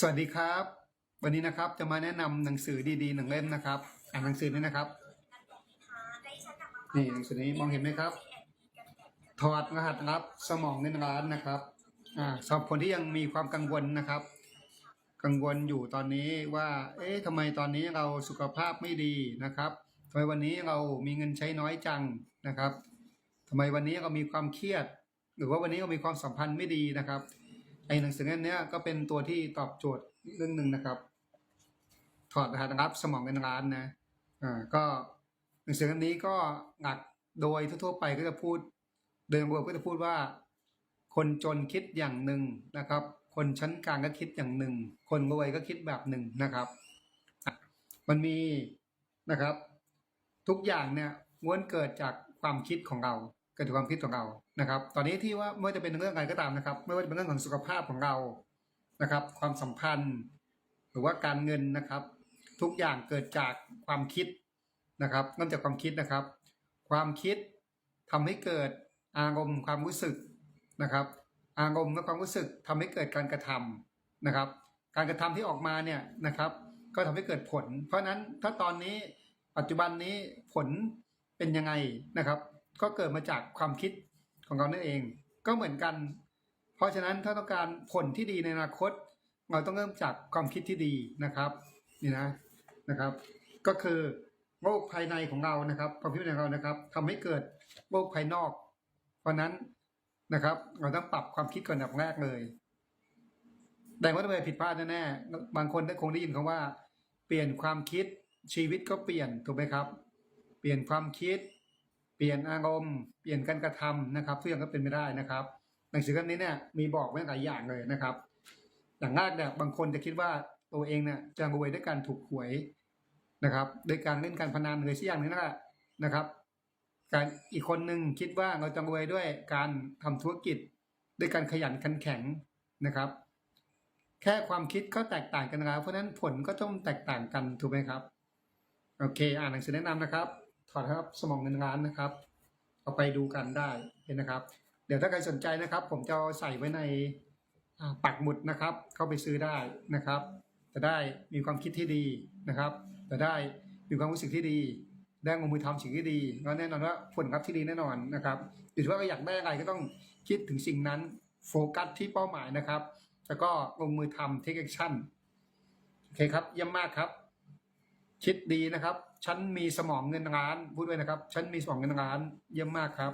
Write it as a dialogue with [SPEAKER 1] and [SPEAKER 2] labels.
[SPEAKER 1] สวัสดีครับ วันนี้นะครับจะมาแนะนำหนังสือดีๆหนึ่งเล่มนะครับ อ่านหนังสือนี้นะครับนี่หนังสือนี้มองเห็นไหมครับ ถอดรหัสลับสมองเงินล้านนะครับ อ่าสำหรับคนที่ยังมีความกังวลนะครับ กังวลอยู่ตอนนี้ว่า เอ๊ะทำไมตอนนี้เราสุขภาพไม่ดีนะครับทำไมวันนี้เรามีเงินใช้น้อยจังนะครับทำไมวันนี้เรามีความเครียด หรือว่าวันนี้เรามีความสัมพันธ์ไม่ดีนะครับ ไอ้หนังสือเล่มนี้ก็เป็นตัวที่ตอบโจทย์เรื่องหนึ่งนะครับ ถอดรหัสลับสมองเงินล้านนะอ่าก็หนังสือเล่มนี้ก็หลักโดยทั่วๆไปก็จะพูดโดยรวมก็จะพูดว่า คนจนคิดอย่างหนึ่งนะครับ คนชั้นกลางก็คิดอย่างหนึ่ง คนรวยก็คิดแบบหนึ่งนะครับ มันมีนะครับ ทุกอย่างเนี่ยม้วนเกิดจากความคิดของเรา เกิดจากความคิดของเรานะครับ ตอนนี้ที่ว่าไม่ว่าจะเป็นเรื่องอะไรก็ตามนะครับ ไม่ว่าจะเป็นเรื่องของสุขภาพของเรานะครับ ความสัมพันธ์ หรือว่าการเงินนะครับ ทุกอย่างเกิดจากความคิดนะครับเริ่มจากความคิดนะครับ ความคิดทำให้เกิดอารมณ์ความรู้สึกนะครับ อารมณ์และความรู้สึกทำให้เกิดการกระทำนะครับ การกระทำที่ออกมาเนี่ยนะครับ ก็ทำให้เกิดผล เพราะฉะนั้นถ้าตอนนี้ปัจจุบันนี้ผลเป็นยังไงนะครับ ก็เกิดมาจากความคิดของเรานั่นเอง ก็เหมือนกัน เพราะฉะนั้นถ้าต้องการผลที่ดีในอนาคต เราต้องเริ่มจากความคิดที่ดีนะครับนี่นะนะครับ ก็คือโรคภายในของเรานะครับความคิดของเรานะครับทำให้เกิดโรคภายนอก เพราะนั้นนะครับ เราต้องปรับความคิดก่อนอันดับแรกเลยแต่ว่าทำไมผิดพลาดแน่ๆบางคนได้คงได้ยินคำว่า เปลี่ยนความคิดชีวิตก็เปลี่ยนถูกไหมครับ เปลี่ยนความคิด เปลี่ยนอารมณ์เปลี่ยนการกระทำนะครับทุกอย่างก็เป็นไม่ได้นะครับ หนังสือเล่มนี้เนี่ยมีบอกไว้หลายอย่างเลยนะครับ อย่างแรกเนี่ยบางคนจะคิดว่าตัวเองเนี่ยจะรวยด้วยการถูกหวยนะครับโดยการเล่นการพนันเลยสักอย่างหนึงนั่นแหละนะครับการอีกคนหนึ่งคิดว่าเราจะรวยด้วยการทำธุรกิจ ด้วยการขยันขันแข็งนะครับ แค่ความคิดก็แตกต่างกันแล้วเพราะฉะนั้นผลก็ต้องแตกต่างกันถูกไหมครับ โอเค อ่านหนังสือแนะนำนะครับ ถอดครับสมองเงินล้านนะครับ เอาไปดูกันได้เห็นนะครับ เดี๋ยวถ้าใครสนใจนะครับ ผมจะใส่ไว้ในปักหมุดนะครับ เข้าไปซื้อได้นะครับ จะได้มีความคิดที่ดีนะครับ จะได้มีความรู้สึกที่ดีได้ลงมือทำสิ่งที่ดีแล้วแน่นอนว่าผลลัพธ์ที่ดีแน่นอนนะครับอยู่ที่ว่าเราอยากได้อะไรก็ต้องคิดถึงสิ่งนั้น โฟกัสที่เป้าหมายนะครับ แล้วก็ลงมือทำ take action โอเคครับเยี่ยมมากครับ คิดดีนะครับ ฉันมีสมองเงินล้าน พูดไว้นะครับ ฉันมีสมองเงินล้าน เยี่ยมมากครับ